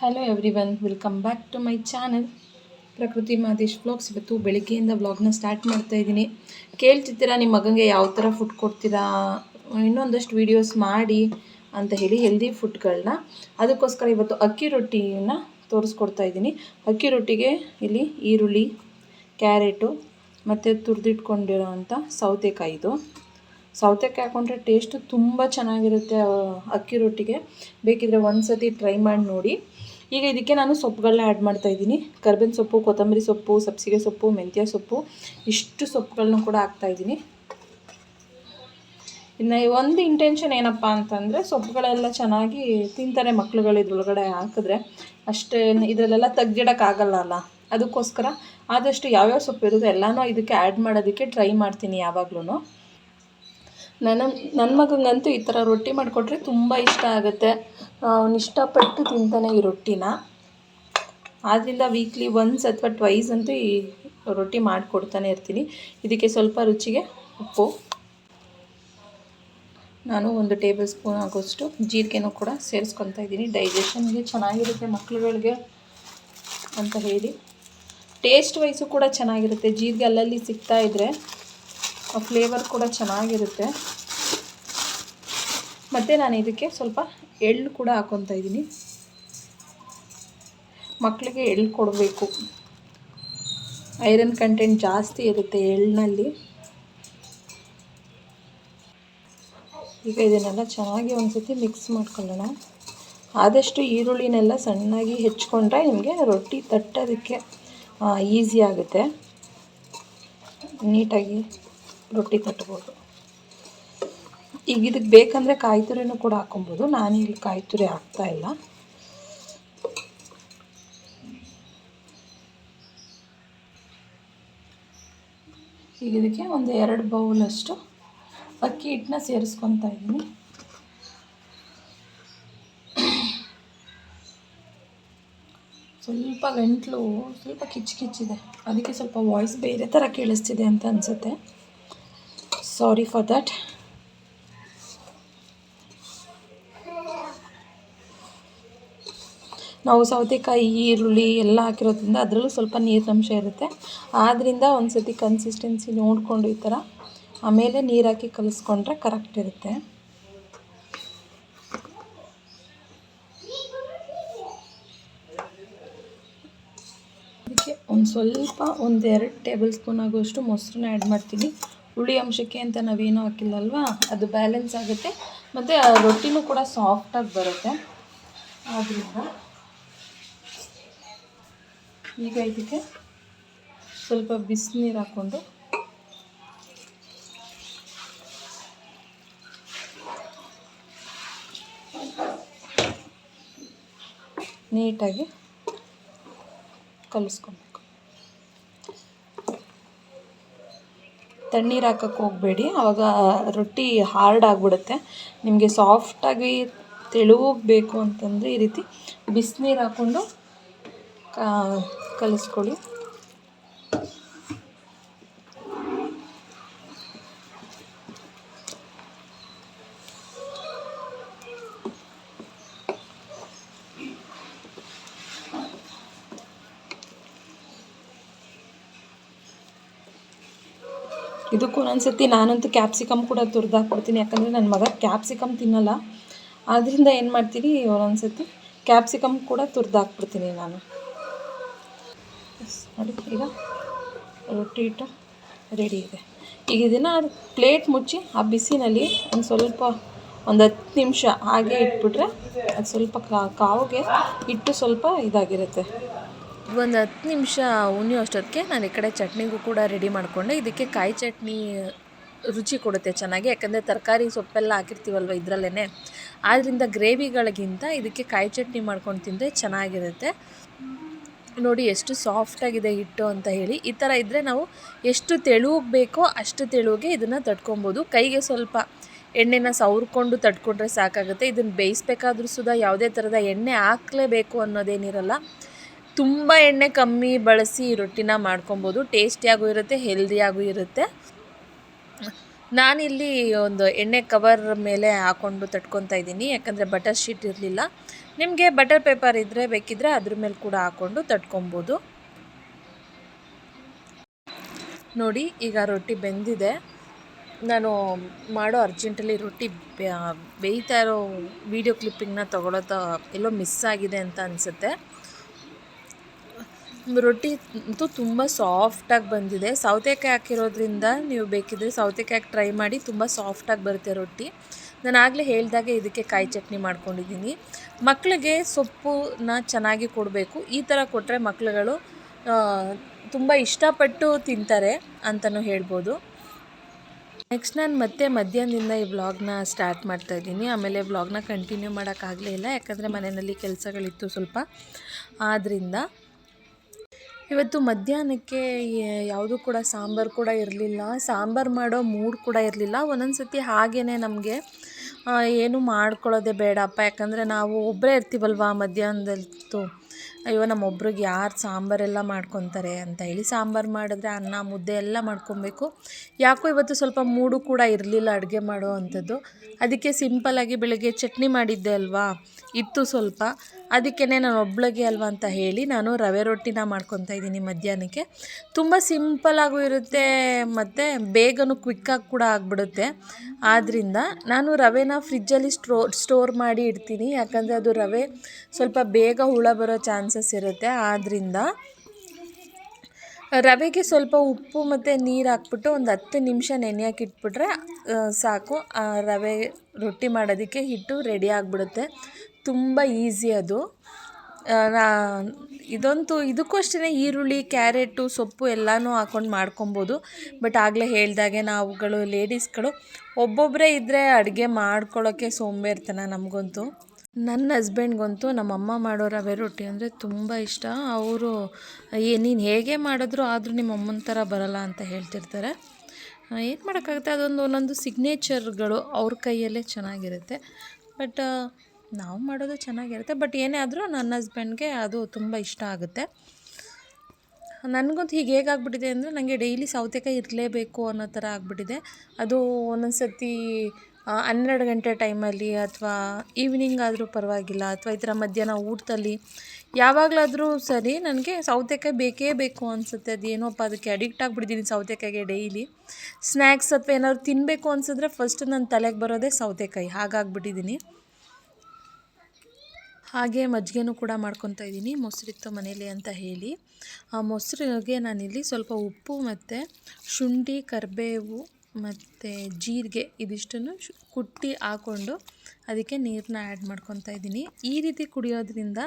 Hello everyone welcome back to my channel Prakruthi Madesh blogs ಇವತ್ತು ಬೆಳಿಗ್ಗೆಯಿಂದ ವ್ಲಾಗ್ನ start ಮಾಡ್ತಾ ಇದ್ದೀನಿ. ಕೇಳ್ತಿದ್ದೀರಾ ನಿಮ್ಮ ಮಗನಿಗೆ ಯಾವ ಥರ ಫುಡ್ ಕೊಡ್ತೀರಾ? ಇನ್ನೊಂದಷ್ಟು ವೀಡಿಯೋಸ್ ಮಾಡಿ ಅಂತ ಹೇಳಿ ಹೆಲ್ದಿ ಫುಡ್ಗಳನ್ನ ಅದಕ್ಕೋಸ್ಕರ ಇವತ್ತು ಅಕ್ಕಿ ರೊಟ್ಟಿನ ತೋರಿಸ್ಕೊಡ್ತಾ ಇದ್ದೀನಿ. ಅಕ್ಕಿ ರೊಟ್ಟಿಗೆ ಇಲ್ಲಿ ಈರುಳ್ಳಿ ಕ್ಯಾರೆಟು ಮತ್ತು ತುರಿದಿಟ್ಕೊಂಡಿರೋ ಅಂಥ ಸೌತೆಕಾಯಿದು ಸೌತೆಕಾಯಿ ಹಾಕೊಂಡ್ರೆ ಟೇಸ್ಟು ತುಂಬ ಚೆನ್ನಾಗಿರುತ್ತೆ ಅಕ್ಕಿ ರೊಟ್ಟಿಗೆ. ಬೇಕಿದ್ರೆ ಒಂದು ಸತಿ ಟ್ರೈ ಮಾಡಿ ನೋಡಿ. ಈಗ ಇದಕ್ಕೆ ನಾನು ಸೊಪ್ಪುಗಳನ್ನ ಆ್ಯಡ್ ಮಾಡ್ತಾ ಇದ್ದೀನಿ. ಕರ್ಬೇವಿನ ಸೊಪ್ಪು, ಕೊತ್ತಂಬರಿ ಸೊಪ್ಪು, ಸಬ್ಸಿಗೆ ಸೊಪ್ಪು, ಮೆಂತ್ಯ ಸೊಪ್ಪು, ಇಷ್ಟು ಸೊಪ್ಪುಗಳನ್ನ ಕೂಡ ಹಾಕ್ತಾ ಇದ್ದೀನಿ. ಇನ್ನು ಒಂದು ಇಂಟೆನ್ಷನ್ ಏನಪ್ಪ ಅಂತಂದರೆ ಸೊಪ್ಪುಗಳೆಲ್ಲ ಚೆನ್ನಾಗಿ ತಿಂತಾರೆ ಮಕ್ಳುಗಳು ಇದ್ರೊಳಗಡೆ ಹಾಕಿದ್ರೆ. ಅಷ್ಟೇ ಇದರಲ್ಲೆಲ್ಲ ತೆಗ್ದಿಡೋಕ್ಕಾಗಲ್ಲ ಅಲ್ಲ. ಅದಕ್ಕೋಸ್ಕರ ಆದಷ್ಟು ಯಾವ್ಯಾವ ಸೊಪ್ಪು ಇರುತ್ತೆ ಎಲ್ಲನೂ ಇದಕ್ಕೆ ಆ್ಯಡ್ ಮಾಡೋದಕ್ಕೆ ಟ್ರೈ ಮಾಡ್ತೀನಿ ಯಾವಾಗ್ಲೂ ನನ್ನ ನನ್ನ ಮಗನಿಗಂತೂ ಈ ಥರ ರೊಟ್ಟಿ ಮಾಡಿಕೊಟ್ರೆ ತುಂಬ ಇಷ್ಟ ಆಗುತ್ತೆ. ಅವನು ಇಷ್ಟಪಟ್ಟು ತಿಂತಾನೆ ಈ ರೊಟ್ಟಿನ. ಆದ್ದರಿಂದ ವೀಕ್ಲಿ ಒನ್ಸ್ ಅಥವಾ ಟ್ವೈಸ್ ಅಂತೂ ಈ ರೊಟ್ಟಿ ಮಾಡಿಕೊಡ್ತಾನೆ ಇರ್ತೀನಿ. ಇದಕ್ಕೆ ಸ್ವಲ್ಪ ರುಚಿಗೆ ಉಪ್ಪು. ನಾನು ಒಂದು ಟೇಬಲ್ ಸ್ಪೂನ್ ಆಗೋಷ್ಟು ಜೀರಿಗೆನೂ ಕೂಡ ಸೇರಿಸ್ಕೊತಾ ಇದ್ದೀನಿ. ಡೈಜೆಷನ್ಗೆ ಚೆನ್ನಾಗಿರುತ್ತೆ ಮಕ್ಳುಗಳಿಗೆ ಅಂತ ಹೇಳಿ. ಟೇಸ್ಟ್ ವೈಸು ಕೂಡ ಚೆನ್ನಾಗಿರುತ್ತೆ. ಜೀರಿಗೆ ಅಲ್ಲಲ್ಲಿ ಸಿಗ್ತಾ ಇದ್ದರೆ ಫ್ಲೇವರ್ ಕೂಡ ಚೆನ್ನಾಗಿರುತ್ತೆ. ಮತ್ತು ನಾನು ಇದಕ್ಕೆ ಸ್ವಲ್ಪ ಎಳ್ಳು ಕೂಡ ಹಾಕೊತಾ ಇದ್ದೀನಿ. ಮಕ್ಕಳಿಗೆ ಎಳ್ಳು ಕೊಡಬೇಕು. ಐರನ್ ಕಂಟೆಂಟ್ ಜಾಸ್ತಿ ಇರುತ್ತೆ ಎಳ್ಳಿನಲ್ಲಿ. ಈಗ ಇದನ್ನೆಲ್ಲ ಚೆನ್ನಾಗಿ ಒಂದು ಸತಿ ಮಿಕ್ಸ್ ಮಾಡ್ಕೊಳ್ಳೋಣ. ಆದಷ್ಟು ಈರುಳ್ಳಿನೆಲ್ಲ ಸಣ್ಣಾಗಿ ಹೆಚ್ಕೊಂಡ್ರೆ ನಿಮಗೆ ರೊಟ್ಟಿ ತಟ್ಟೋದಕ್ಕೆ ಈಸಿ ಆಗುತ್ತೆ. ನೀಟಾಗಿ ರೊಟ್ಟಿ ತಟ್ಬೋದು ಈಗ ಇದಕ್ಕೆ ಬೇಕಂದರೆ ಕಾಯಿ ತುರಿನೂ ಕೂಡ ಹಾಕೊಬೋದು. ನಾನು ಇಲ್ಲಿ ಕಾಯಿ ತುರಿ ಹಾಕ್ತಾ ಇಲ್ಲ. ಈಗ ಇದಕ್ಕೆ ಒಂದು ಎರಡು ಬೌಲಷ್ಟು ಅಕ್ಕಿ ಹಿಟ್ಟನ್ನ ಸೇರಿಸ್ಕೊತಾ ಇದ್ದೀನಿ ಸ್ವಲ್ಪ ಗಂಟ್ಲು ಸ್ವಲ್ಪ ಕಿಚ್ಚು ಕಿಚ್ಚಿದೆ. ಅದಕ್ಕೆ ಸ್ವಲ್ಪ ವಾಯ್ಸ್ ಬೇರೆ ಥರ ಕೇಳಿಸ್ತಿದೆ ಅಂತ ಅನಿಸುತ್ತೆ. ಸಾರಿ ಫಾರ್ ದ್ಯಾಟ್ ನಾವು ಸೌತೆಕಾಯಿ, ಈರುಳ್ಳಿ ಎಲ್ಲ ಹಾಕಿರೋದ್ರಿಂದ ಅದರಲ್ಲೂ ಸ್ವಲ್ಪ ನೀರಿನಂಶ ಇರುತ್ತೆ. ಆದ್ದರಿಂದ ಒಂದು ಸತಿ ಕನ್ಸಿಸ್ಟೆನ್ಸಿ ನೋಡಿಕೊಂಡು ಈ ಥರ ಆಮೇಲೆ ನೀರಾಕಿ ಕಲಿಸ್ಕೊಂಡ್ರೆ ಕರೆಕ್ಟ್ ಇರುತ್ತೆ. ಅದಕ್ಕೆ ಒಂದು ಸ್ವಲ್ಪ ಒಂದೆರಡು ಟೇಬಲ್ ಸ್ಪೂನ್ ಆಗುವಷ್ಟು ಮೊಸರನ್ನ ಆ್ಯಡ್ ಮಾಡ್ತೀನಿ. ಹುಳಿ ಅಂಶಕ್ಕೆ ಅಂತ ನಾವೇನು ಹಾಕಿಲ್ಲಲ್ವಾ? ಅದು ಬ್ಯಾಲೆನ್ಸ್ ಆಗುತ್ತೆ. ಮತ್ತು ಆ ರೊಟ್ಟಿನೂ ಕೂಡ ಸಾಫ್ಟಾಗಿ ಬರುತ್ತೆ. ಆದ್ದರಿಂದ ಈಗ ಇದಕ್ಕೆ ಸ್ವಲ್ಪ ಬಿಸಿನೀರು ಹಾಕ್ಕೊಂಡು ನೀಟಾಗಿ ಕಲಿಸ್ಕೊಬೇಕು. ತಣ್ಣೀರು ಹಾಕಕ್ಕೆ ಹೋಗಬೇಡಿ. ಆವಾಗ ರೊಟ್ಟಿ ಹಾರ್ಡ್ ಆಗಿಬಿಡುತ್ತೆ. ನಿಮಗೆ ಸಾಫ್ಟಾಗಿ ತೆಳುವಾಗಿ ಬೇಕು ಅಂತಂದರೆ ಈ ರೀತಿ ಬಿಸಿನೀರು ಹಾಕ್ಕೊಂಡು ಕಲಿಸ್ಕೊಳ್ಳಿ. ಇದಕ್ಕೂ ಸರ್ತಿ ನಾನಂತೂ ಕ್ಯಾಪ್ಸಿಕಮ್ ಕೂಡ ತುರ್ದು ಹಾಕ್ಬಿಡ್ತೀನಿ ಯಾಕಂದರೆ ನನ್ನ ಮಗ ಕ್ಯಾಪ್ಸಿಕಮ್ ತಿನ್ನಲ್ಲ. ಆದ್ದರಿಂದ ಏನು ಮಾಡ್ತೀನಿ ಸರ್ತಿ ಕ್ಯಾಪ್ಸಿಕಮ್ ಕೂಡ ತುರ್ದು ಹಾಕ್ಬಿಡ್ತೀನಿ ನಾನು ನೋಡಿ, ಈಗ ರೊಟ್ಟಿ ಹಿಟ್ಟು ರೆಡಿ ಇದೆ. ಈಗ ಇದನ್ನು ಪ್ಲೇಟ್ ಮುಚ್ಚಿ ಆ ಬಿಸಿನಲ್ಲಿ ಒಂದು ಸ್ವಲ್ಪ ಒಂದು ಹತ್ತು ನಿಮಿಷ ಹಾಗೆ ಇಟ್ಬಿಟ್ರೆ ಅದು ಸ್ವಲ್ಪ ಕಾವಿಗೆ ಹಿಟ್ಟು ಸ್ವಲ್ಪ ಇದಾಗಿರುತ್ತೆ. ಒಂದು ಹತ್ತು ನಿಮಿಷ ಉಣಿಯೋ ಅಷ್ಟೊತ್ತಿಗೆ ನಾನು ಈ ಕಡೆ ಚಟ್ನಿಗೂ ಕೂಡ ರೆಡಿ ಮಾಡಿಕೊಂಡೆ. ಇದಕ್ಕೆ ಕಾಯಿ ಚಟ್ನಿ ರುಚಿ ಕೊಡುತ್ತೆ ಚೆನ್ನಾಗಿ. ಯಾಕಂದರೆ ತರಕಾರಿ ಸೊಪ್ಪೆಲ್ಲ ಹಾಕಿರ್ತೀವಲ್ವ ಇದರಲ್ಲೇ ಆದ್ದರಿಂದ ಗ್ರೇವಿಗಳಿಗಿಂತ ಇದಕ್ಕೆ ಕಾಯಿ ಚಟ್ನಿ ಮಾಡ್ಕೊಂಡು ತಿಂದರೆ ಚೆನ್ನಾಗಿರುತ್ತೆ. ನೋಡಿ ಎಷ್ಟು ಸಾಫ್ಟಾಗಿದೆ ಹಿಟ್ಟು ಅಂತ ಹೇಳಿ. ಈ ಥರ ಇದ್ದರೆ ನಾವು ಎಷ್ಟು ತೆಳುವಿಗೆ ಬೇಕೋ ಅಷ್ಟು ತೆಳುವಿಗೆ ಇದನ್ನು ತಟ್ಕೊಬೋದು. ಕೈಗೆ ಸ್ವಲ್ಪ ಎಣ್ಣೆನ ಸವರ್ಕೊಂಡು ತಟ್ಕೊಂಡ್ರೆ ಸಾಕಾಗುತ್ತೆ. ಇದನ್ನು ಬೇಯಿಸ್ಬೇಕಾದ್ರೂ ಸುದ ಯಾವುದೇ ಥರದ ಎಣ್ಣೆ ಹಾಕಲೇಬೇಕು ಅನ್ನೋದೇನಿರಲ್ಲ. ತುಂಬ ಎಣ್ಣೆ ಕಮ್ಮಿ ಬಳಸಿ ರೊಟ್ಟಿನ ಮಾಡ್ಕೊಬೋದು. ಟೇಸ್ಟಿಯಾಗೂ ಇರುತ್ತೆ ಹೆಲ್ದಿಯಾಗೂ ಇರುತ್ತೆ. ನಾನಿಲ್ಲಿ ಒಂದು ಎಣ್ಣೆ ಕವರ್ ಮೇಲೆ ಹಾಕ್ಕೊಂಡು ತಟ್ಕೊತಾ ಇದ್ದೀನಿ. ಯಾಕಂದರೆ ಬಟರ್ ಶೀಟ್ ಇರಲಿಲ್ಲ. ನಿಮಗೆ ಬಟರ್ ಪೇಪರ್ ಇದ್ದರೆ ಬೇಕಿದ್ದರೆ ಅದ್ರ ಮೇಲೆ ಕೂಡ ಹಾಕ್ಕೊಂಡು ತಟ್ಕೊಬೋದು. ನೋಡಿ, ಈಗ ರೊಟ್ಟಿ ಬೆಂದಿದೆ. ನಾನು ಮಾಡೋ ಅರ್ಜೆಂಟಲ್ಲಿ ರೊಟ್ಟಿ ಬೇಯ್ತಾ ಇರೋ ವೀಡಿಯೋ ಕ್ಲಿಪ್ಪಿಂಗ್ನ ತಗೊಳ್ಳೋತ ಎಲ್ಲೋ ಮಿಸ್ ಆಗಿದೆ ಅಂತ ಅನಿಸುತ್ತೆ. ರೊಟ್ಟಿ ಅಂತೂ ತುಂಬ ಸಾಫ್ಟಾಗಿ ಬಂದಿದೆ. ಸೌತೆಕಾಯಿ ಹಾಕಿರೋದ್ರಿಂದ ನೀವು ಬೇಕಿದ್ದರೆ ಸೌತೆಕಾಯಿ ಟ್ರೈ ಮಾಡಿ ತುಂಬ ಸಾಫ್ಟಾಗಿ ಬರುತ್ತೆ ರೊಟ್ಟಿ. ನಾನು ಆಗಲೇ ಹೇಳಿದಾಗೆ ಇದಕ್ಕೆ ಕಾಯಿ ಚಟ್ನಿ ಮಾಡ್ಕೊಂಡಿದ್ದೀನಿ. ಮಕ್ಕಳಿಗೆ ಸೊಪ್ಪನ್ನ ಚೆನ್ನಾಗಿ ಕೊಡಬೇಕು. ಈ ಥರ ಕೊಟ್ಟರೆ ಮಕ್ಕಳುಗಳು ತುಂಬ ಇಷ್ಟಪಟ್ಟು ತಿಂತಾರೆ ಅಂತಲೂ ಹೇಳ್ಬೋದು. ನೆಕ್ಸ್ಟ್ ನಾನು ಮತ್ತೆ ಮಧ್ಯಾಹ್ನದಿಂದ ಈ ವ್ಲಾಗ್ನ ಸ್ಟಾರ್ಟ್ ಮಾಡ್ತಾ ಇದ್ದೀನಿ. ಆಮೇಲೆ ವ್ಲಾಗ್ನ ಕಂಟಿನ್ಯೂ ಮಾಡೋಕ್ಕಾಗಲೇ ಇಲ್ಲ. ಯಾಕಂದರೆ ಮನೆಯಲ್ಲಿ ಕೆಲಸಗಳಿತ್ತು ಸ್ವಲ್ಪ. ಆದ್ದರಿಂದ ಇವತ್ತು ಮಧ್ಯಾಹ್ನಕ್ಕೆ ಯಾವುದೂ ಕೂಡ ಸಾಂಬಾರು ಕೂಡ ಇರಲಿಲ್ಲ. ಸಾಂಬಾರು ಮಾಡೋ ಮೂಡ್ ಕೂಡ ಇರಲಿಲ್ಲ. ಒಂದೊಂದು ಸತಿ ಹಾಗೇ ನಮಗೆ ಏನು ಮಾಡ್ಕೊಳ್ಳೋದೇ ಬೇಡಪ್ಪ ಯಾಕಂದರೆ ನಾವು ಒಬ್ಬರೇ ಇರ್ತೀವಲ್ವ ಮಧ್ಯಾಹ್ನದಲ್ತು. ಅಯ್ಯೋ, ನಮ್ಮೊಬ್ರಿಗೆ ಯಾರು ಸಾಂಬಾರೆಲ್ಲ ಮಾಡ್ಕೊತಾರೆ ಅಂತ ಹೇಳಿ ಸಾಂಬಾರು ಮಾಡಿದ್ರೆ ಅನ್ನ, ಮುದ್ದೆ ಎಲ್ಲ ಮಾಡ್ಕೊಬೇಕು. ಯಾಕೋ ಇವತ್ತು ಸ್ವಲ್ಪ ಮೂಡು ಕೂಡ ಇರಲಿಲ್ಲ ಅಡುಗೆ ಮಾಡೋ ಅಂಥದ್ದು. ಅದಕ್ಕೆ ಸಿಂಪಲ್ಲಾಗಿ ಬೆಳಗ್ಗೆ ಚಟ್ನಿ ಮಾಡಿದ್ದೆ ಅಲ್ವಾ? ಇತ್ತು ಸ್ವಲ್ಪ. ಅದಕ್ಕೇ ನಾನು ಒಬ್ಳಿಗೆ ಅಲ್ವಾ ಅಂತ ಹೇಳಿ ನಾನು ರವೆ ರೊಟ್ಟಿನ ಮಾಡ್ಕೊತಾ ಇದ್ದೀನಿ ಮಧ್ಯಾಹ್ನಕ್ಕೆ. ತುಂಬ ಸಿಂಪಲ್ಲಾಗೂ ಇರುತ್ತೆ ಮತ್ತು ಬೇಗನೂ ಕ್ವಿಕ್ಕಾಗಿ ಕೂಡ ಆಗಿಬಿಡುತ್ತೆ. ಆದ್ದರಿಂದ ನಾನು ರವೆನ ಫ್ರಿಜ್ಜಲ್ಲಿ ಸ್ಟ್ರೋ, ಸ್ಟೋರ್ ಮಾಡಿ ಇಡ್ತೀನಿ. ಯಾಕಂದರೆ ಅದು ರವೆ ಸ್ವಲ್ಪ ಬೇಗ ಹುಳ ಬರೋ ಚಾನ್ಸಸ್ ಇರುತ್ತೆ. ಆದ್ದರಿಂದ ರವೆಗೆ ಸ್ವಲ್ಪ ಉಪ್ಪು ಮತ್ತು ನೀರು ಹಾಕ್ಬಿಟ್ಟು ಒಂದು ಹತ್ತು ನಿಮಿಷ ನೆನೆಯೋಕೆ ಇಟ್ಬಿಟ್ರೆ ಸಾಕು. ರವೆ ರೊಟ್ಟಿ ಮಾಡೋದಕ್ಕೆ ಹಿಟ್ಟು ರೆಡಿ ಆಗಿಬಿಡುತ್ತೆ. ತುಂಬ ಈಸಿ ಅದು. ಇದಂತೂ, ಇದಕ್ಕೂ ಅಷ್ಟೇ ಈರುಳ್ಳಿ, ಕ್ಯಾರೆಟು, ಸೊಪ್ಪು ಎಲ್ಲನೂ ಹಾಕ್ಕೊಂಡು ಮಾಡ್ಕೊಬೋದು. ಬಟ್ ಆಗಲೇ ಹೇಳ್ದಾಗೆ ನಾವುಗಳು, ಲೇಡೀಸ್ಗಳು ಒಬ್ಬೊಬ್ಬರೇ ಇದ್ದರೆ ಅಡುಗೆ ಮಾಡ್ಕೊಳ್ಳೋಕ್ಕೆ ಸೋಂಬೇರ್ತನ ನಮಗಂತೂ. ನನ್ನ ಹಸ್ಬೆಂಡ್ಗಂತೂ ನಮ್ಮಮ್ಮ ಮಾಡೋ ರವೆ ರೊಟ್ಟಿ ಅಂದರೆ ತುಂಬ ಇಷ್ಟ. ಅವರು, ಏ, ನೀನು ಹೇಗೆ ಮಾಡಿದ್ರು ಆದರೂ ನಿಮ್ಮ ಅಮ್ಮನ ಥರ ಬರಲ್ಲ ಅಂತ ಹೇಳ್ತಿರ್ತಾರೆ. ಏನು ಮಾಡೋಕ್ಕಾಗುತ್ತೆ? ಅದೊಂದು, ಒಂದೊಂದು ಸಿಗ್ನೇಚರ್ಗಳು ಅವ್ರ ಕೈಯಲ್ಲೇ ಚೆನ್ನಾಗಿರುತ್ತೆ. ಬಟ್ ನಾವು ಮಾಡೋದು ಚೆನ್ನಾಗಿರುತ್ತೆ. ಬಟ್ ಏನೇ ಆದರೂ ನನ್ನ ಹಸ್ಬೆಂಡ್ಗೆ ಅದು ತುಂಬ ಇಷ್ಟ ಆಗುತ್ತೆ. ನನಗಂತೂ ಹೀಗೆ ಹೇಗಾಗ್ಬಿಟ್ಟಿದೆ ಅಂದರೆ ನನಗೆ ಡೈಲಿ ಸೌತೆಕಾಯಿ ಇರಲೇಬೇಕು ಅನ್ನೋ ಥರ ಆಗಿಬಿಟ್ಟಿದೆ. ಅದು ಒಂದೊಂದು ಸರ್ತಿ ಹನ್ನೆರಡು ಗಂಟೆ ಟೈಮಲ್ಲಿ ಅಥವಾ ಈವ್ನಿಂಗ್ ಆದರೂ ಪರವಾಗಿಲ್ಲ ಅಥವಾ ಈ ಥರ ಮಧ್ಯಾಹ್ನ ಊಟದಲ್ಲಿ ಯಾವಾಗಲಾದರೂ ಸರಿ ನನಗೆ ಸೌತೆಕಾಯಿ ಬೇಕೇ ಬೇಕು ಅನಿಸುತ್ತೆ. ಅದೇನೋಪ್ಪ ಅದಕ್ಕೆ ಅಡಿಕ್ಟ್ ಆಗಿಬಿಟ್ಟಿದ್ದೀನಿ ಸೌತೆಕಾಯಿಗೆ ಡೈಲಿ ಸ್ನ್ಯಾಕ್ಸ್ ಅಥವಾ ಏನಾದ್ರು ತಿನ್ನಬೇಕು ಅನ್ಸಿದ್ರೆ ಫಸ್ಟ್ ನನ್ನ ತಲೆಗೆ ಬರೋದೇ ಸೌತೆಕಾಯಿ. ಹಾಗಾಗ್ಬಿಟ್ಟಿದ್ದೀನಿ. ಹಾಗೆ ಮಜ್ಜಿಗೆನೂ ಕೂಡ ಮಾಡ್ಕೊತಾ ಇದ್ದೀನಿ ಮೊಸರಿತ್ತು ಮನೇಲಿ ಅಂತ ಹೇಳಿ. ಆ ಮೊಸರಿಗೆ ನಾನಿಲ್ಲಿ ಸ್ವಲ್ಪ ಉಪ್ಪು ಮತ್ತು ಶುಂಠಿ, ಕರಿಬೇವು ಮತ್ತು ಜೀರಿಗೆ ಇದಿಷ್ಟನ್ನು ಶು, ಕುಟ್ಟಿ ಹಾಕ್ಕೊಂಡು ಅದಕ್ಕೆ ನೀರನ್ನ ಆ್ಯಡ್ ಮಾಡ್ಕೊತಾ ಇದ್ದೀನಿ. ಈ ರೀತಿ ಕುಡಿಯೋದ್ರಿಂದ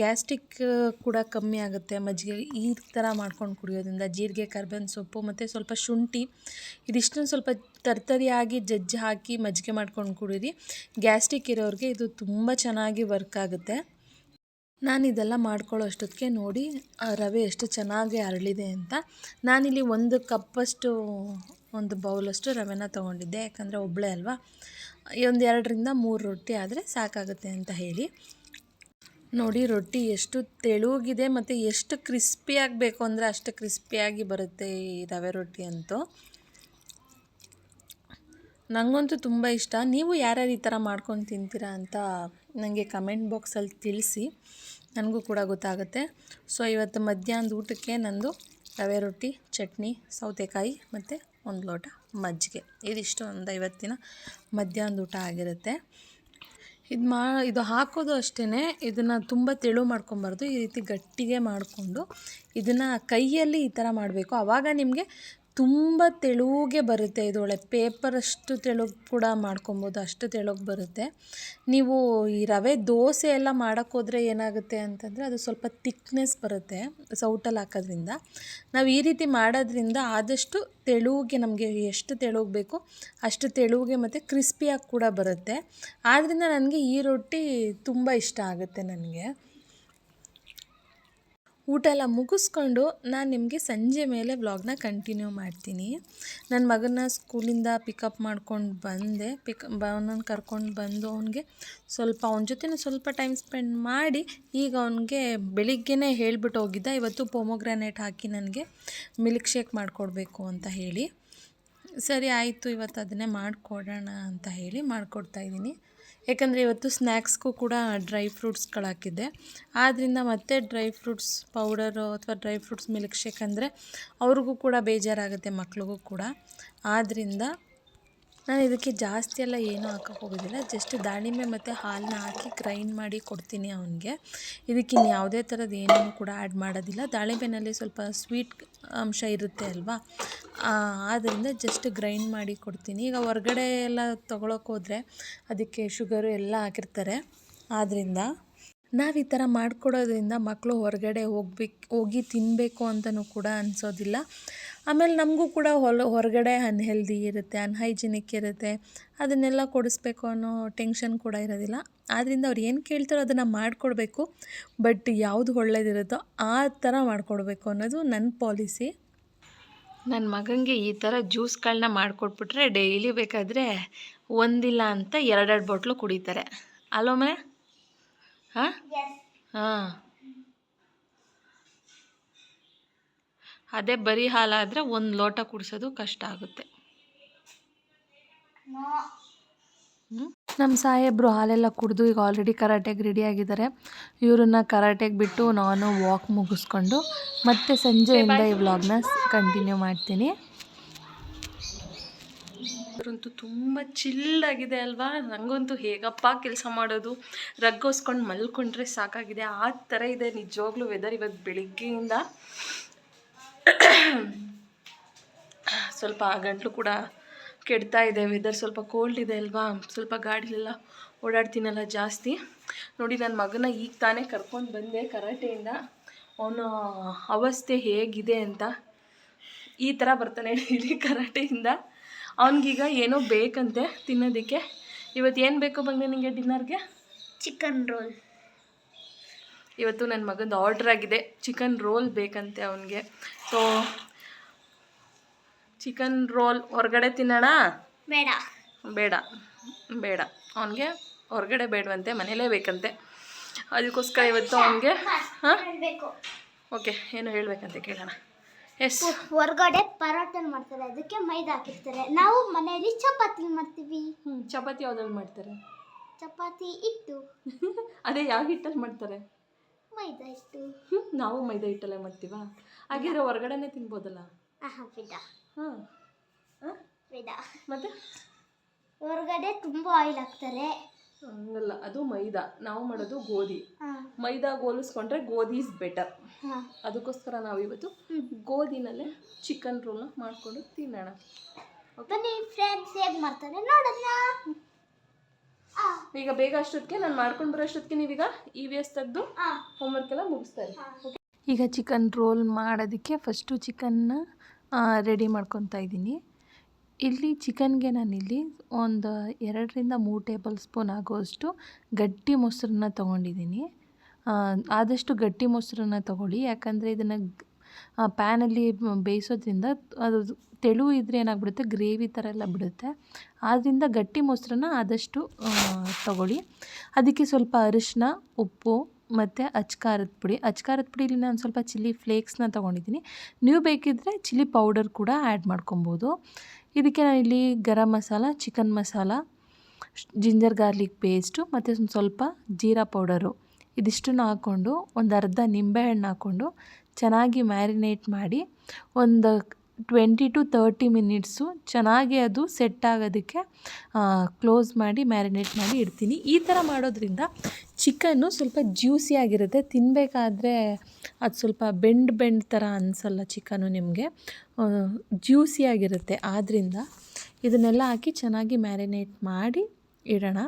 ಗ್ಯಾಸ್ಟಿಕ್ ಕೂಡ ಕಮ್ಮಿ ಆಗುತ್ತೆ. ಮಜ್ಜಿಗೆ ಈ ಥರ ಮಾಡ್ಕೊಂಡು ಕುಡಿಯೋದ್ರಿಂದ ಜೀರಿಗೆ, ಕರ್ಬೇವಿನ ಸೊಪ್ಪು ಮತ್ತು ಸ್ವಲ್ಪ ಶುಂಠಿ ಇದಿಷ್ಟನ್ನು ಸ್ವಲ್ಪ ತರ್ತರಿಯಾಗಿ ಜಜ್ಜಿ ಹಾಕಿ ಮಜ್ಜಿಗೆ ಮಾಡ್ಕೊಂಡು ಕುಡೀರಿ. ಗ್ಯಾಸ್ಟಿಕ್ ಇರೋರಿಗೆ ಇದು ತುಂಬ ಚೆನ್ನಾಗಿ ವರ್ಕ್ ಆಗುತ್ತೆ. ನಾನು ಇದೆಲ್ಲ ಮಾಡ್ಕೊಳ್ಳೋ ಅಷ್ಟೊತ್ತಿಗೆ ನೋಡಿ, ಆ ರವೆ ಎಷ್ಟು ಚೆನ್ನಾಗಿ ಅರಳಿದೆ ಅಂತ. ನಾನಿಲ್ಲಿ ಒಂದು ಕಪ್ಪಷ್ಟು, ಒಂದು ಬೌಲಷ್ಟು ರವೆನ ತೊಗೊಂಡಿದ್ದೆ. ಯಾಕಂದರೆ ಒಬ್ಬಳೆ ಅಲ್ವಾ? ಒಂದು ಎರಡರಿಂದ ಮೂರು ರೊಟ್ಟಿ ಆದರೆ ಸಾಕಾಗುತ್ತೆ ಅಂತ ಹೇಳಿ. ನೋಡಿ ರೊಟ್ಟಿ ಎಷ್ಟು ತೆಳುಗಿದೆ ಮತ್ತು ಎಷ್ಟು ಕ್ರಿಸ್ಪಿಯಾಗಿ ಬೇಕು ಅಂದರೆ ಅಷ್ಟು ಕ್ರಿಸ್ಪಿಯಾಗಿ ಬರುತ್ತೆ ಈ ರವೆ ರೊಟ್ಟಿ ಅಂತೂ. ನನಗಂತೂ ತುಂಬ ಇಷ್ಟ. ನೀವು ಯಾರ್ಯಾರು ಈ ಥರ ಮಾಡ್ಕೊಂಡು ತಿಂತೀರಾ ಅಂತ ನನಗೆ ಕಮೆಂಟ್ ಬಾಕ್ಸಲ್ಲಿ ತಿಳಿಸಿ, ನನಗೂ ಕೂಡ ಗೊತ್ತಾಗುತ್ತೆ. ಸೊ, ಇವತ್ತು ಮಧ್ಯಾಹ್ನದ ಊಟಕ್ಕೆ ನಂದು ರವೆ ರೊಟ್ಟಿ, ಚಟ್ನಿ, ಸೌತೆಕಾಯಿ ಮತ್ತು ಒಂದು ಲೋಟ ಮಜ್ಜಿಗೆ. ಇದಿಷ್ಟು ಒಂದು ಇವತ್ತಿನ ಮಧ್ಯಾಹ್ನದ ಊಟ ಆಗಿರುತ್ತೆ. ಇದು ಮಾ, ಇದು ಹಾಕೋದು ಅಷ್ಟೇ ಇದನ್ನು ತುಂಬ ತೆಳು ಮಾಡ್ಕೊಬಾರ್ದು, ಈ ರೀತಿ ಗಟ್ಟಿಗೆ ಮಾಡಿಕೊಂಡು ಇದನ್ನು ಕೈಯಲ್ಲಿ ಈ ಥರ ಮಾಡಬೇಕು. ಆವಾಗ ನಿಮಗೆ ತುಂಬ ತೆಳುವಿಗೆ ಬರುತ್ತೆ ಇದೊಳೆ ಪೇಪರಷ್ಟು ತೆಳುಗೆ ಕೂಡ ಮಾಡ್ಕೊಬೋದು, ಅಷ್ಟು ತೆಳುಗೆ ಬರುತ್ತೆ. ನೀವು ಈ ರವೆ ದೋಸೆ ಎಲ್ಲ ಮಾಡೋಕ್ಕೋದ್ರೆ ಏನಾಗುತ್ತೆ ಅಂತಂದರೆ ಅದು ಸ್ವಲ್ಪ ತಿಕ್ನೆಸ್ ಬರುತ್ತೆ ಸೌಟಲ್ಲಿ ಹಾಕೋದ್ರಿಂದ. ನಾವು ಈ ರೀತಿ ಮಾಡೋದ್ರಿಂದ ಆದಷ್ಟು ತೆಳುಗೆ ನಮಗೆ ಎಷ್ಟು ತೆಳುಗೆ ಬೇಕು ಅಷ್ಟು ತೆಳುಗೆ ಮತ್ತು ಕ್ರಿಸ್ಪಿಯಾಗಿ ಕೂಡ ಬರುತ್ತೆ. ಆದ್ದರಿಂದ ನನಗೆ ಈ ರೊಟ್ಟಿ ತುಂಬ ಇಷ್ಟ ಆಗುತ್ತೆ ನನಗೆ. ಊಟ ಎಲ್ಲ ಮುಗಿಸ್ಕೊಂಡು ನಾನು ನಿಮಗೆ ಸಂಜೆ ಮೇಲೆ ವ್ಲಾಗ್ನ ಕಂಟಿನ್ಯೂ ಮಾಡ್ತೀನಿ. ನನ್ನ ಮಗನ ಸ್ಕೂಲಿಂದ ಪಿಕಪ್ ಮಾಡ್ಕೊಂಡು ಬಂದೆ. ಪಿಕ್ ಅವನನ್ನು ಕರ್ಕೊಂಡು ಬಂದು ಅವನಿಗೆ ಸ್ವಲ್ಪ, ಅವನ ಜೊತೆ ಸ್ವಲ್ಪ ಟೈಮ್ ಸ್ಪೆಂಡ್ ಮಾಡಿ ಈಗ ಅವನಿಗೆ ಬೆಳಿಗ್ಗೆನೇ ಹೇಳ್ಬಿಟ್ಟು ಹೋಗಿದ್ದ. ಇವತ್ತು ಪೊಮೊಗ್ರಾನೇಟ್ ಹಾಕಿ ನನಗೆ ಮಿಲ್ಕ್ ಶೇಕ್ ಮಾಡಿಕೊಡ್ಬೇಕು ಅಂತ ಹೇಳಿ. ಸರಿ, ಆಯಿತು, ಇವತ್ತು ಅದನ್ನೇ ಮಾಡಿಕೊಡೋಣ ಅಂತ ಹೇಳಿ ಮಾಡಿಕೊಡ್ತಾ ಇದ್ದೀನಿ. ಯಾಕಂದರೆ ಇವತ್ತು ಸ್ನ್ಯಾಕ್ಸ್ಗೂ ಕೂಡ ಡ್ರೈ ಫ್ರೂಟ್ಸ್ಗಳು ಹಾಕಿದ್ದೆ ಆದ್ದರಿಂದ ಮತ್ತೆ ಡ್ರೈ ಫ್ರೂಟ್ಸ್ ಪೌಡರು ಅಥವಾ ಡ್ರೈ ಫ್ರೂಟ್ಸ್ ಮಿಲ್ಕ್ ಶೇಕ್ ಅಂದರೆ ಅವ್ರಿಗೂ ಕೂಡ ಬೇಜಾರಾಗುತ್ತೆ ಮಕ್ಳಿಗೂ ಕೂಡ. ಆದ್ದರಿಂದ ನಾನು ಇದಕ್ಕೆ ಜಾಸ್ತಿ ಎಲ್ಲ ಏನೂ ಹಾಕೋಕೆ ಹೋಗೋದಿಲ್ಲ. ಜಸ್ಟ್ ದಾಳಿಂಬೆ ಮತ್ತು ಹಾಲನ್ನ ಹಾಕಿ ಗ್ರೈಂಡ್ ಮಾಡಿ ಕೊಡ್ತೀನಿ ಅವನಿಗೆ. ಇದಕ್ಕೆ ಇನ್ನು ಯಾವುದೇ ಥರದ ಏನೂ ಕೂಡ ಆ್ಯಡ್ ಮಾಡೋದಿಲ್ಲ. ದಾಳಿಂಬೆನಲ್ಲಿ ಸ್ವಲ್ಪ ಸ್ವೀಟ್ ಅಂಶ ಇರುತ್ತೆ ಅಲ್ವಾ? ಆದ್ದರಿಂದ ಜಸ್ಟ್ ಗ್ರೈಂಡ್ ಮಾಡಿ ಕೊಡ್ತೀನಿ. ಈಗ ಹೊರ್ಗಡೆ ಎಲ್ಲ ತೊಗೊಳಕ್ಕೆ ಹೋದರೆ ಅದಕ್ಕೆ ಶುಗರು ಎಲ್ಲ ಹಾಕಿರ್ತಾರೆ. ಆದ್ದರಿಂದ ನಾವು ಈ ಥರ ಮಾಡಿಕೊಡೋದ್ರಿಂದ ಮಕ್ಕಳು ಹೊರಗಡೆ ಹೋಗ್ಬೇಕು, ಹೋಗಿ ತಿನ್ನಬೇಕು ಅಂತಲೂ ಕೂಡ ಅನಿಸೋದಿಲ್ಲ. ಆಮೇಲೆ ನಮಗೂ ಕೂಡ ಹೊಲ, ಹೊರಗಡೆ ಅನ್ಹೆಲ್ದಿ ಇರುತ್ತೆ ಅನ್ಹೈಜಿನಿಕ್ ಇರುತ್ತೆ. ಅದನ್ನೆಲ್ಲ ಕೊಡಿಸ್ಬೇಕು ಅನ್ನೋ ಟೆನ್ಷನ್ ಕೂಡ ಇರೋದಿಲ್ಲ. ಆದ್ದರಿಂದ ಅವ್ರು ಏನು ಕೇಳ್ತಾರೋ ಅದನ್ನು ಮಾಡಿಕೊಡ್ಬೇಕು. ಬಟ್ ಯಾವುದು ಒಳ್ಳೇದಿರುತ್ತೋ ಆ ಥರ ಮಾಡಿಕೊಡ್ಬೇಕು ಅನ್ನೋದು ನನ್ನ ಪಾಲಿಸಿ ನನ್ನ ಮಗನಿಗೆ ಈ ಥರ ಜ್ಯೂಸ್ಗಳನ್ನ ಮಾಡಿಕೊಟ್ಬಿಟ್ರೆ ಡೈಲಿ ಬೇಕಾದರೆ ಒಂದಿಲ್ಲ ಅಂತ ಎರಡೆರಡು ಬಾಟ್ಲು ಕುಡಿತಾರೆ. ಅಲೋಮೆ ಹಾಂ? ಹಾಂ. ಅದೇ ಬರೀ ಹಾಲಾದರೆ ಒಂದು ಲೋಟ ಕುಡಿಸೋದು ಕಷ್ಟ ಆಗುತ್ತೆ. ನಮ್ಮ ಸಾಹೇಬರು ಹಾಲೆಲ್ಲ ಕುಡಿದು ಈಗ ಆಲ್ರೆಡಿ ಕರಾಟೆಗೆ ರೆಡಿ ಆಗಿದ್ದಾರೆ ಇವರನ್ನ ಕರಾಟೆಗೆ ಬಿಟ್ಟು ನಾನು ವಾಕ್ ಮುಗಿಸ್ಕೊಂಡು ಮತ್ತೆ ಸಂಜೆಯಿಂದ ಈ ವ್ಲಾಗ್ನ ಕಂಟಿನ್ಯೂ ಮಾಡ್ತೀನಿ. ಅಂತೂ ತುಂಬ ಚಿಲ್ಲಾಗಿದೆ ಅಲ್ವಾ? ನನಗಂತೂ ಹೇಗಪ್ಪ ಕೆಲಸ ಮಾಡೋದು? ರಗ್ಗೋಸ್ಕೊಂಡು ಮಲ್ಕೊಂಡ್ರೆ ಸಾಕಾಗಿದೆ. ಆ ಥರ ಇದೆ ನಿಜವಾಗ್ಲೂ ವೆದರ್ ಇವತ್ತು ಬೆಳಿಗ್ಗೆಯಿಂದ. ಸ್ವಲ್ಪ ಗಂಟಲು ಕೂಡ ಕೆಡ್ತಾ ಇದೆ. ವೆದರ್ ಸ್ವಲ್ಪ ಕೋಲ್ಡ್ ಇದೆ ಅಲ್ವಾ? ಸ್ವಲ್ಪ ಗಾಡಿಲೆಲ್ಲ ಓಡಾಡ್ತೀನಲ್ಲ ಜಾಸ್ತಿ. ನೋಡಿ ನನ್ನ ಮಗನ ಈಗ ತಾನೇ ಕರ್ಕೊಂಡು ಬಂದೆ ಕರಾಟೆಯಿಂದ. ಅವನ ಅವಸ್ಥೆ ಹೇಗಿದೆ ಅಂತ ಈ ಥರ ಬರ್ತಾನೆ ಇಲ್ಲಿ ಕರಾಟೆಯಿಂದ. ಅವನಿಗೀಗ ಏನೋ ಬೇಕಂತೆ ತಿನ್ನೋದಕ್ಕೆ. ಇವತ್ತು ಏನು ಬೇಕು ಬಂದೆ ನಿಮಗೆ ಡಿನ್ನರ್ಗೆ? Chicken roll. ಇವತ್ತು ನನ್ನ ಮಗಂದು ಆರ್ಡ್ರ್ ಆಗಿದೆ. ಚಿಕನ್ ರೋಲ್ ಬೇಕಂತೆ ಅವನಿಗೆ. ಸೊ ಚಿಕನ್ ರೋಲ್ ಹೊರಗಡೆ ತಿನ್ನೋಣ? ಬೇಡ. ಬೇಡ ಬೇಡ. ಅವನಿಗೆ ಹೊರಗಡೆ ಬೇಡವಂತೆ ಮನೇಲೇ ಬೇಕಂತೆ. ಅದಕ್ಕೋಸ್ಕರ ಇವತ್ತು ಅವನಿಗೆ ಹಾಂ? ಓಕೆ ಏನು ಹೇಳಬೇಕಂತೆ ಕೇಳೋಣ. ಎಸ್. ಹೊರಗಡೆ ಪರೋಟ ಮಾಡ್ತಾರೆ ಅದಕ್ಕೆ ಮೈದಾ ಹಾಕಿರ್ತಾರೆ. ನಾವು ಮನೆಯಲ್ಲಿ ಚಪಾತಿ ಮಾಡ್ತೀವಿ. ಹ್ಞೂ ಚಪಾತಿ ಯಾವ್ದ್ರಲ್ಲಿ ಮಾಡ್ತಾರೆ? ಚಪಾತಿ ಇಟ್ಟು ಅದೇ ಯಾವ ಹಿಟ್ಟಲ್ಲಿ ಮಾಡ್ತಾರೆ? ಮೈದಾ ಇಟ್ಟು ಹ್ಞೂ ನಾವು ಮೈದಾ ಹಿಟ್ಟಲ್ಲೇ ಮಾಡ್ತೀವಾ? ಹಾಗಿದ್ರೆ ಹೊರಗಡೆನೆ ತಿನ್ಬೋದಲ್ಲ? ಆಹಾ ಬೇಡ ಹಾಂ. ಹಾಂ ಬೇಡ ಮತ್ತೆ? ಹೊರಗಡೆ ತುಂಬ ಆಯಿಲ್ ಹಾಕ್ತಾರೆ. ಹಂಗಲ್ಲ ಅದು ಮೈದಾ. ನಾವು ಮಾಡೋದು ಗೋಧಿ. ಮೈದಾ ಗೋಲಿಸ್ಕೊಂಡ್ರೆ ಹೋಲಿಸ್ಕೊಂಡ್ರೆ ಗೋಧಿ ಇಸ್ ಬೆಟರ್ ಅದಕ್ಕೋಸ್ಕರ ನಾವು ಇವತ್ತು ಗೋಧಿನಲ್ಲೇ ಚಿಕನ್ ರೋಲ್ ಮಾಡಿಕೊಂಡು ತಿನ್ನೋಣ. ಬನ್ನಿ ಫ್ರೆಂಡ್ಸ್ ಹೇಗೆ ಮಾಡ್ತಾರೆ ನೋಡೋಣ. ಈಗ ಬೇಗ ಅಷ್ಟೊತ್ತಿಗೆ ನಾನು ಮಾಡ್ಕೊಂಡು ಬರೋ ಅಷ್ಟೊತ್ತಿಗೆ ನೀವೀಗ ಇ ವಿ ಎಸ್ ತೆಗೆದು ಹೋಮ್ವರ್ಕ್ ಎಲ್ಲ ಮುಗಿಸ್ತಾರೆ. ಈಗ ಚಿಕನ್ ರೋಲ್ ಮಾಡೋದಕ್ಕೆ ಫಸ್ಟು ಚಿಕನ್ನ ರೆಡಿ ಮಾಡ್ಕೊತಾ ಇದ್ದೀನಿ. ಇಲ್ಲಿ ಚಿಕನ್ಗೆ ನಾನಿಲ್ಲಿ ಒಂದು ಎರಡರಿಂದ ಮೂರು ಟೇಬಲ್ ಸ್ಪೂನ್ ಆಗೋಷ್ಟು ಗಟ್ಟಿ ಮೊಸರನ್ನ ತೊಗೊಂಡಿದ್ದೀನಿ. ಆದಷ್ಟು ಗಟ್ಟಿ ಮೊಸರನ್ನ ತೊಗೊಳ್ಳಿ. ಯಾಕಂದರೆ ಇದನ್ನು ಪ್ಯಾನಲ್ಲಿ ಬೇಯಿಸೋದ್ರಿಂದ ಅದು ತೆಳು ಇದ್ದರೆ ಏನಾಗ್ಬಿಡುತ್ತೆ? ಗ್ರೇವಿ ಥರ ಎಲ್ಲ ಬಿಡುತ್ತೆ. ಆದ್ದರಿಂದ ಗಟ್ಟಿ ಮೊಸರನ್ನ ಆದಷ್ಟು ತೊಗೊಳ್ಳಿ. ಅದಕ್ಕೆ ಸ್ವಲ್ಪ ಅರಿಶಿನ ಉಪ್ಪು ಮತ್ತು ಅಚ್ಕಾರದ ಪುಡಿ. ಅಚ್ಕಾರದ ಪುಡಿಯಲ್ಲಿ ನಾನು ಸ್ವಲ್ಪ ಚಿಲ್ಲಿ ಫ್ಲೇಕ್ಸ್ನ ತೊಗೊಂಡಿದ್ದೀನಿ. ನೀವು ಬೇಕಿದ್ದರೆ ಚಿಲ್ಲಿ ಪೌಡರ್ ಕೂಡ ಆ್ಯಡ್ ಮಾಡ್ಕೊಬೋದು. ಇದಕ್ಕೆ ಇಲ್ಲಿ garam masala, chicken masala, ginger garlic paste ಮತ್ತು ಒಂದು ಸ್ವಲ್ಪ ಜೀರಾ ಪೌಡರು. ಇದಿಷ್ಟನ್ನು ಹಾಕ್ಕೊಂಡು ಒಂದು ಅರ್ಧ ನಿಂಬೆಹಣ್ಣು ಹಾಕ್ಕೊಂಡು ಚೆನ್ನಾಗಿ ಮ್ಯಾರಿನೇಟ್ ಮಾಡಿ ಒಂದು ಟ್ವೆಂಟಿ ಟು ತರ್ಟಿ ಮಿನಿಟ್ಸು ಚೆನ್ನಾಗಿ ಅದು ಸೆಟ್ ಆಗೋದಕ್ಕೆ ಕ್ಲೋಸ್ ಮಾಡಿ, ಮ್ಯಾರಿನೇಟ್ ಮಾಡಿ ಇಡ್ತೀನಿ. ಈ ಥರ ಮಾಡೋದ್ರಿಂದ ಚಿಕನ್ನು ಸ್ವಲ್ಪ ಜ್ಯೂಸಿಯಾಗಿರುತ್ತೆ ತಿನ್ನಬೇಕಾದ್ರೆ ಅದು ಸ್ವಲ್ಪ ಬೆಂಡ್ ಬೆಂಡ್ ಥರ ಅನಿಸಲ್ಲ ಚಿಕನು ನಿಮಗೆ. ಜ್ಯೂಸಿಯಾಗಿರುತ್ತೆ ಆದ್ದರಿಂದ ಇದನ್ನೆಲ್ಲ ಹಾಕಿ ಚೆನ್ನಾಗಿ ಮ್ಯಾರಿನೇಟ್ ಮಾಡಿ ಇಡೋಣ.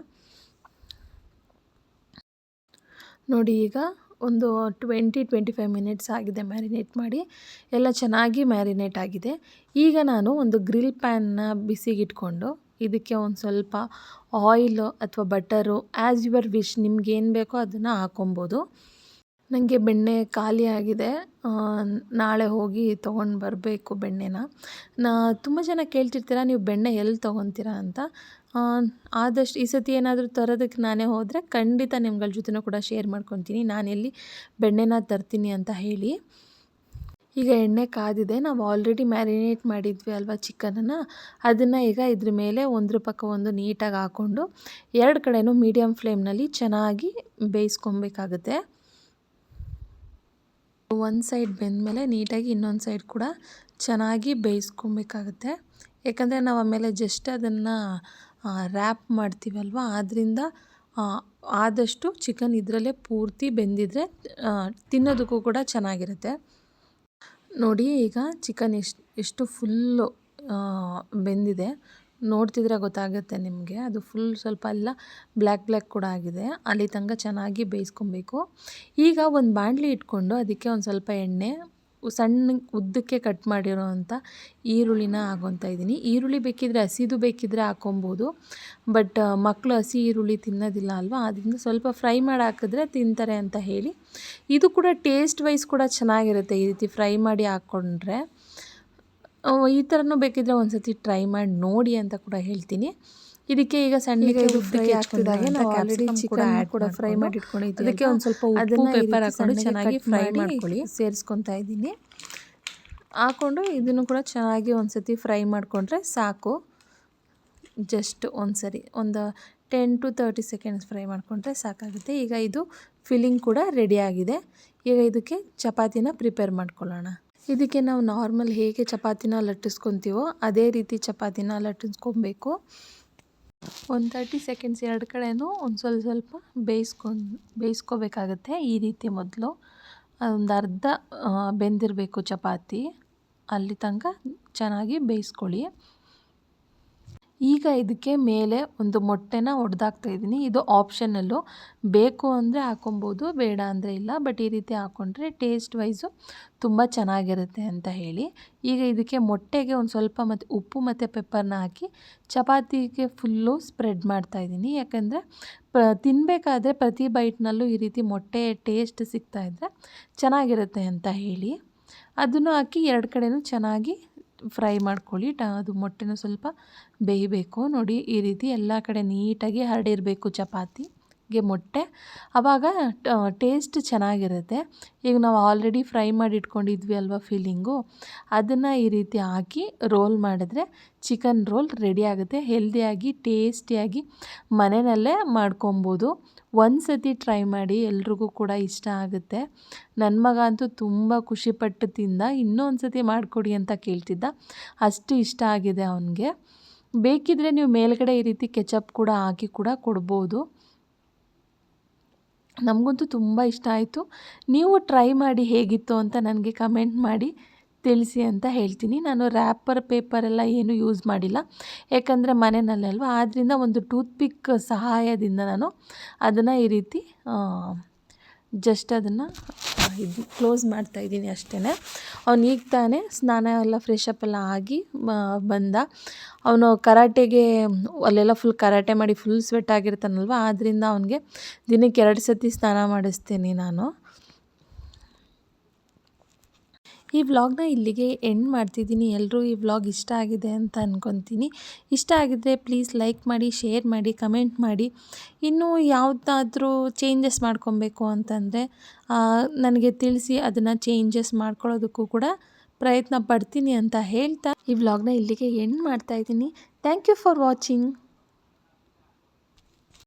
ನೋಡಿ ಈಗ ಒಂದು ಟ್ವೆಂಟಿ ಟ್ವೆಂಟಿ ಫೈವ್ ಮಿನಿಟ್ಸ್ ಆಗಿದೆ ಮ್ಯಾರಿನೇಟ್ ಮಾಡಿ. ಎಲ್ಲ ಚೆನ್ನಾಗಿ ಮ್ಯಾರಿನೇಟ್ ಆಗಿದೆ. ಈಗ ನಾನು ಒಂದು ಗ್ರಿಲ್ ಪ್ಯಾನ್ನ ಬಿಸಿಗಿಟ್ಕೊಂಡು, ಇದಕ್ಕೆ ಒಂದು ಸ್ವಲ್ಪ ಆಯಿಲು ಅಥವಾ ಬಟರು ಆ್ಯಸ್ ಯುವರ್ ವಿಶ್ ನಿಮ್ಗೆ ಏನು ಬೇಕೋ ಅದನ್ನು ಹಾಕೊಬೋದು. ನನಗೆ ಬೆಣ್ಣೆ ಖಾಲಿ ಆಗಿದೆ. ನಾಳೆ ಹೋಗಿ ತೊಗೊಂಡು ಬರಬೇಕು ಬೆಣ್ಣೆನ. ನಾ, ತುಂಬ ಜನ ಕೇಳ್ತಿರ್ತೀರ, ನೀವು ಬೆಣ್ಣೆ ಎಲ್ಲಿ ತೊಗೊತೀರ ಅಂತ. ಆದಷ್ಟು, ಈ ಸತಿ ಏನಾದರೂ ತರೋದಕ್ಕೆ ನಾನೇ ಹೋದರೆ ಖಂಡಿತ ನಿಮ್ಗಳ ಜೊತೆನೂ ಕೂಡ ಶೇರ್ ಮಾಡ್ಕೊತೀನಿ. ಎಲ್ಲಿ ಬೆಣ್ಣೆನ ತರ್ತೀನಿ ಅಂತ ಹೇಳಿ. ಈಗ ಎಣ್ಣೆ ಕಾದಿದೆ. ನಾವು ಆಲ್ರೆಡಿ ಮ್ಯಾರಿನೇಟ್ ಮಾಡಿದ್ವಿ ಅಲ್ವಾ ಚಿಕನನ್ನು. ಅದನ್ನು ಈಗ ಇದ್ರ ಮೇಲೆ ಒಂದ್ರ ಪಕ್ಕ ಒಂದು ನೀಟಾಗಿ ಹಾಕ್ಕೊಂಡು ಎರಡು ಕಡೆಯೂ ಮೀಡಿಯಮ್ ಫ್ಲೇಮ್ನಲ್ಲಿ ಚೆನ್ನಾಗಿ ಬೇಯಿಸ್ಕೊಬೇಕಾಗುತ್ತೆ. ಒಂದು ಸೈಡ್ ಬೆಂದಮೇಲೆ ನೀಟಾಗಿ ಇನ್ನೊಂದು ಸೈಡ್ ಕೂಡ ಚೆನ್ನಾಗಿ ಬೇಯಿಸ್ಕೊಬೇಕಾಗುತ್ತೆ. ಯಾಕಂದರೆ ನಾವು ಆಮೇಲೆ ಜಸ್ಟ್ ಅದನ್ನು ರ್ಯಾಪ್ ಮಾಡ್ತೀವಲ್ವ? ಆದ್ದರಿಂದ ಆದಷ್ಟು ಚಿಕನ್ ಇದರಲ್ಲೇ ಪೂರ್ತಿ ಬೆಂದಿದ್ರೆ ತಿನ್ನೋದಕ್ಕೂ ಕೂಡ ಚೆನ್ನಾಗಿರುತ್ತೆ. ನೋಡಿ, ಈಗ ಚಿಕನ್ ಎಷ್ಟು ಎಷ್ಟು ಫುಲ್ಲು ಬೆಂದಿದೆ. ನೋಡ್ತಿದ್ರೆ ಗೊತ್ತಾಗುತ್ತೆ ನಿಮಗೆ. ಅದು ಫುಲ್ ಸ್ವಲ್ಪ ಎಲ್ಲ ಬ್ಲ್ಯಾಕ್ ಬ್ಲ್ಯಾಕ್ ಕೂಡ ಆಗಿದೆ. ಅಲ್ಲಿ ತನಕ ಚೆನ್ನಾಗಿ ಬೇಯಿಸ್ಕೊಬೇಕು. ಈಗ ಒಂದು ಬಾಣಲಿ ಇಟ್ಕೊಂಡು ಅದಕ್ಕೆ ಒಂದು ಸ್ವಲ್ಪ ಎಣ್ಣೆ, ಸಣ್ಣ ಉದ್ದಕ್ಕೆ ಕಟ್ ಮಾಡಿರೋವಂಥ ಈರುಳ್ಳಿನ ಹಾಕೊತಾ ಇದ್ದೀನಿ. ಈರುಳ್ಳಿ ಬೇಕಿದ್ರೆ ಹಸಿದು ಬೇಕಿದ್ರೆ ಹಾಕೊಬೋದು ಬಟ್ ಮಕ್ಕಳು ಹಸಿ ಈರುಳ್ಳಿ ತಿನ್ನೋದಿಲ್ಲ ಅಲ್ವಾ? ಅದರಿಂದ ಸ್ವಲ್ಪ ಫ್ರೈ ಮಾಡಿ ಹಾಕಿದ್ರೆ ತಿಂತಾರೆ ಅಂತ ಹೇಳಿ. ಇದು ಕೂಡ ಟೇಸ್ಟ್ ವೈಸ್ ಕೂಡ ಚೆನ್ನಾಗಿರುತ್ತೆ ಈ ರೀತಿ ಫ್ರೈ ಮಾಡಿ ಹಾಕ್ಕೊಂಡ್ರೆ ಈ ಥರನೂ ಬೇಕಿದ್ರೆ ಒಂದು ಸತಿ ಟ್ರೈ ಮಾಡಿ ನೋಡಿ ಅಂತ ಕೂಡ ಹೇಳ್ತೀನಿ. ಇದಕ್ಕೆ ಈಗ ಸಣ್ಣಗೆ ಫ್ರೈ ಹಾಕಿದಾಗ ನಾವು ಆಲ್ರೆಡಿ ಕೂಡ ಚಿಕನ್ ಕೂಡ ಫ್ರೈ ಮಾಡಿ ಇಟ್ಕೊಂಡಿದ್ದೀವಿ ಅದಕ್ಕೆ? ಒಂದು ಸ್ವಲ್ಪ ಉಪ್ಪು, ರೀತಿ ಹಾಕೊಂಡು ಚೆನ್ನಾಗಿ ಫ್ರೈ ಮಾಡಿ ಮಾಡ್ಕೊಳ್ಳಿ. ಸೇರಿಸ್ಕೊತಾ ಇದ್ದೀನಿ. ಹಾಕ್ಕೊಂಡು ಇದನ್ನು ಕೂಡ ಚೆನ್ನಾಗಿ ಒಂದು ಸತಿ ಫ್ರೈ ಮಾಡಿಕೊಂಡ್ರೆ ಸಾಕು. ಜಸ್ಟ್ ಒಂದು ಸರಿ ಒಂದು ten to thirty seconds fry ಮಾಡಿಕೊಂಡ್ರೆ ಸಾಕಾಗುತ್ತೆ. ಈಗ ಇದು ಫಿಲ್ಲಿಂಗ್ ಕೂಡ ರೆಡಿಯಾಗಿದೆ ಈಗ ಇದಕ್ಕೆ ಚಪಾತಿನ ಪ್ರಿಪೇರ್ ಮಾಡ್ಕೊಳ್ಳೋಣ. ಇದಕ್ಕೆ ನಾವು ನಾರ್ಮಲ್ ಹೇಗೆ ಚಪಾತಿನ ಲಟ್ಟಿಸ್ಕೊತೀವೋ ಅದೇ ರೀತಿ ಚಪಾತಿನ ಲಟ್ಟಿಸ್ಕೊಬೇಕು. ಒಂದು ತರ್ಟಿ ಸೆಕೆಂಡ್ಸ್ ಎರಡು ಕಡೆಯೂ ಒಂದು ಸ್ವಲ್ಪ ಸ್ವಲ್ಪ ಬೇಯಿಸ್ಕೊಂಡು ಬೇಯಿಸ್ಕೋಬೇಕಾಗತ್ತೆ ಈ ರೀತಿ ಮೊದಲು. ಒಂದು ಅರ್ಧ ಬೆಂದಿರಬೇಕು ಚಪಾತಿ. ಅಲ್ಲಿ ತನಕ ಚೆನ್ನಾಗಿ ಬೇಯಿಸ್ಕೊಳ್ಳಿ. ಈಗ ಇದಕ್ಕೆ ಮೇಲೆ ಒಂದು ಮೊಟ್ಟೆನ ಒಡೆದಾಕ್ತಾ ಇದ್ದೀನಿ. ಇದು ಆಪ್ಷನಲ್ಲು. ಬೇಕು ಅಂದರೆ ಹಾಕೊಬೋದು, ಬೇಡ ಅಂದರೆ ಇಲ್ಲ. ಬಟ್ ಈ ರೀತಿ ಹಾಕ್ಕೊಂಡ್ರೆ ಟೇಸ್ಟ್ ವೈಸು ತುಂಬ ಚೆನ್ನಾಗಿರುತ್ತೆ ಅಂತ ಹೇಳಿ. ಈಗ ಇದಕ್ಕೆ ಮೊಟ್ಟೆಗೆ ಒಂದು ಸ್ವಲ್ಪ ಮತ್ತು ಉಪ್ಪು ಮತ್ತು ಪೆಪ್ಪರ್ನ ಹಾಕಿ ಚಪಾತಿಗೆ ಫುಲ್ಲು ಸ್ಪ್ರೆಡ್ ಮಾಡ್ತಾ ಇದ್ದೀನಿ. ಯಾಕಂದರೆ ಪ ತಿನ್ನಬೇಕಾದ್ರೆ ಪ್ರತಿ ಬೈಟ್ನಲ್ಲೂ ಈ ರೀತಿ ಮೊಟ್ಟೆ ಟೇಸ್ಟ್ ಸಿಗ್ತಾಯಿದ್ರೆ ಚೆನ್ನಾಗಿರುತ್ತೆ ಅಂತ ಹೇಳಿ. ಅದನ್ನು ಹಾಕಿ ಎರಡು ಕಡೆಯೂ ಚೆನ್ನಾಗಿ ಫ್ರೈ ಮಾಡ್ಕೊಳ್ಳಿ. ಟ ಅದು ಮೊಟ್ಟೆನೂ ಸ್ವಲ್ಪ ಬೇಯಬೇಕು. ನೋಡಿ, ಈ ರೀತಿ ಎಲ್ಲ ಕಡೆ ನೀಟಾಗಿ ಹರಡಿರಬೇಕು ಚಪಾತಿಗೆ ಮೊಟ್ಟೆ. ಆವಾಗ ಟೇಸ್ಟ್ ಚೆನ್ನಾಗಿರುತ್ತೆ. ಈಗ ನಾವು ಆಲ್ರೆಡಿ ಫ್ರೈ ಮಾಡಿ ಇಟ್ಕೊಂಡಿದ್ವಿ ಅಲ್ವಾ ಫೀಲಿಂಗು? ಅದನ್ನು ಈ ರೀತಿ ಹಾಕಿ ರೋಲ್ ಮಾಡಿದ್ರೆ ಚಿಕನ್ ರೋಲ್ ರೆಡಿ ಆಗುತ್ತೆ. ಹೆಲ್ದಿಯಾಗಿ ಟೇಸ್ಟಿಯಾಗಿ ಮನೆಯಲ್ಲೇ ಮಾಡ್ಕೊಬೋದು. ಒಂದು ಸತಿ ಟ್ರೈ ಮಾಡಿ ಎಲ್ರಿಗೂ ಕೂಡ ಇಷ್ಟ ಆಗುತ್ತೆ. ನನ್ನ ಮಗ ಅಂತೂ ತುಂಬ ಖುಷಿಪಟ್ಟು ತಿಂದ. ಇನ್ನೊಂದು ಸತಿ ಮಾಡಿಕೊಡಿ ಅಂತ ಕೇಳ್ತಿದ್ದ. ಅಷ್ಟು ಇಷ್ಟ ಆಗಿದೆ ಅವನಿಗೆ. ಬೇಕಿದ್ರೆ ನೀವು ಮೇಲ್ಗಡೆ ಈ ರೀತಿ ಕೆಚಪ್ ಕೂಡ ಹಾಕಿ ಕೂಡ ಕೊಡ್ಬೋದು. ನಮಗಂತೂ ತುಂಬ ಇಷ್ಟ ಆಯಿತು. ನೀವು ಟ್ರೈ ಮಾಡಿ ಹೇಗಿತ್ತು ಅಂತ ನನಗೆ ಕಮೆಂಟ್ ಮಾಡಿ. ತಿಳಿಸಿ ಅಂತ ಹೇಳ್ತೀನಿ. ನಾನು ರ್ಯಾಪರ್ ಪೇಪರೆಲ್ಲ ಏನು ಯೂಸ್ ಮಾಡಿಲ್ಲ. ಯಾಕಂದರೆ ಮನೆಯಲ್ಲಲ್ವ ಆದ್ದರಿಂದ ಒಂದು ಟೂತ್ಪಿಕ್ ಸಹಾಯದಿಂದ ನಾನು ಅದನ್ನು ಈ ರೀತಿ ಜಸ್ಟ್ ಅದನ್ನು ಇದು ಕ್ಲೋಸ್ ಮಾಡ್ತಾ ಇದ್ದೀನಿ ಅಷ್ಟೇ ಅವ್ನು ಈಗ ತಾನೇ ಸ್ನಾನ ಎಲ್ಲ ಫ್ರೆಶಪ್ ಎಲ್ಲ ಆಗಿ ಬಂದ. ಅವನು ಕರಾಟೆಗೆ, ಅಲ್ಲೆಲ್ಲ ಫುಲ್ ಕರಾಟೆ ಮಾಡಿ ಫುಲ್ ಸ್ವೆಟ್ ಆಗಿರ್ತಾನಲ್ವ? ಆದ್ದರಿಂದ ಅವನಿಗೆ ದಿನಕ್ಕೆ ಎರಡು ಸತಿ ಸ್ನಾನ ಮಾಡಿಸ್ತೀನಿ ನಾನು. ಈ ವ್ಲಾಗ್ನ ಇಲ್ಲಿಗೆ ಎಂಡ್ ಮಾಡ್ತಿದ್ದೀನಿ. ಎಲ್ಲರೂ ಈ ವ್ಲಾಗ್ ಇಷ್ಟ ಆಗಿದೆ ಅಂತ ಅಂದ್ಕೊತೀನಿ ಇಷ್ಟ ಆಗಿದ್ದರೆ ಪ್ಲೀಸ್ ಲೈಕ್ ಮಾಡಿ ಶೇರ್ ಮಾಡಿ ಕಮೆಂಟ್ ಮಾಡಿ. ಇನ್ನೂ ಯಾವುದಾದ್ರೂ ಚೇಂಜಸ್ ಮಾಡ್ಕೊಬೇಕು ಅಂತಂದರೆ ನನಗೆ ತಿಳಿಸಿ ಅದನ್ನು ಚೇಂಜಸ್ ಮಾಡ್ಕೊಳ್ಳೋದಕ್ಕೂ ಕೂಡ ಪ್ರಯತ್ನ ಪಡ್ತೀನಿ ಅಂತ ಹೇಳ್ತಾ ಈ ವ್ಲಾಗ್ನ ಇಲ್ಲಿಗೆ ಎಂಡ್ ಮಾಡ್ತಾಯಿದ್ದೀನಿ ಥ್ಯಾಂಕ್ ಯು ಫಾರ್ ವಾಚಿಂಗ್